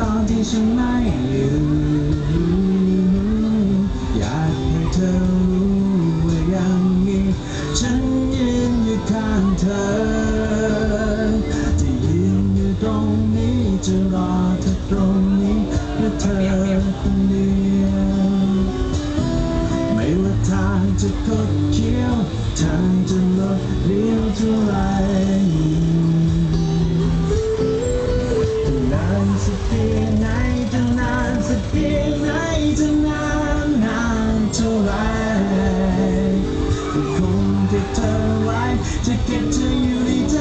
ตอนที่ฉันไม่อยู่อยากให้เธอรู้ว่ายังมีฉันยืนอยู่ข้างเธอที่ยืนอยู่ตรงนี้จะรอเธอตรงนี้เพื่อเธอคนเดียวไม่ว่าทางจะคดเคี้ยวทางจะลดเลี้ยวเท่าไร จะนานนานเท่าไหรก็คงเก็บเธอไว้จะเก็บเธออยู่ในใจ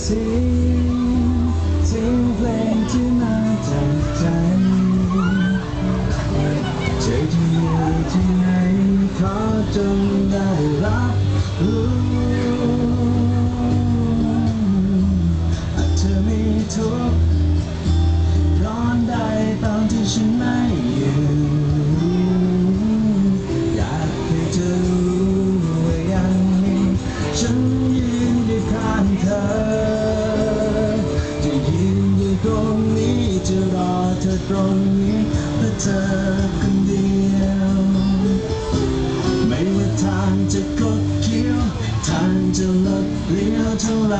เสียงเสียงเพลงที่มาจากใจเธอที่อยู่ที่ไหนขอจงได้รับ ตรงนี้เพื่อเธอคนเดียว ไม่ว่าทางจะคดเคี้ยว ทางจะลดเลี้ยวเท่าไร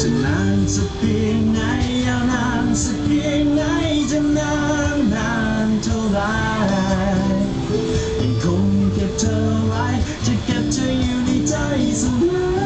จะนานสักเพียงไหนยาวนานสักเพียงไหนจะนานนานเท่าไรยังคงเก็บเธอไว้จะเก็บเธออยู่ในใจเสมอ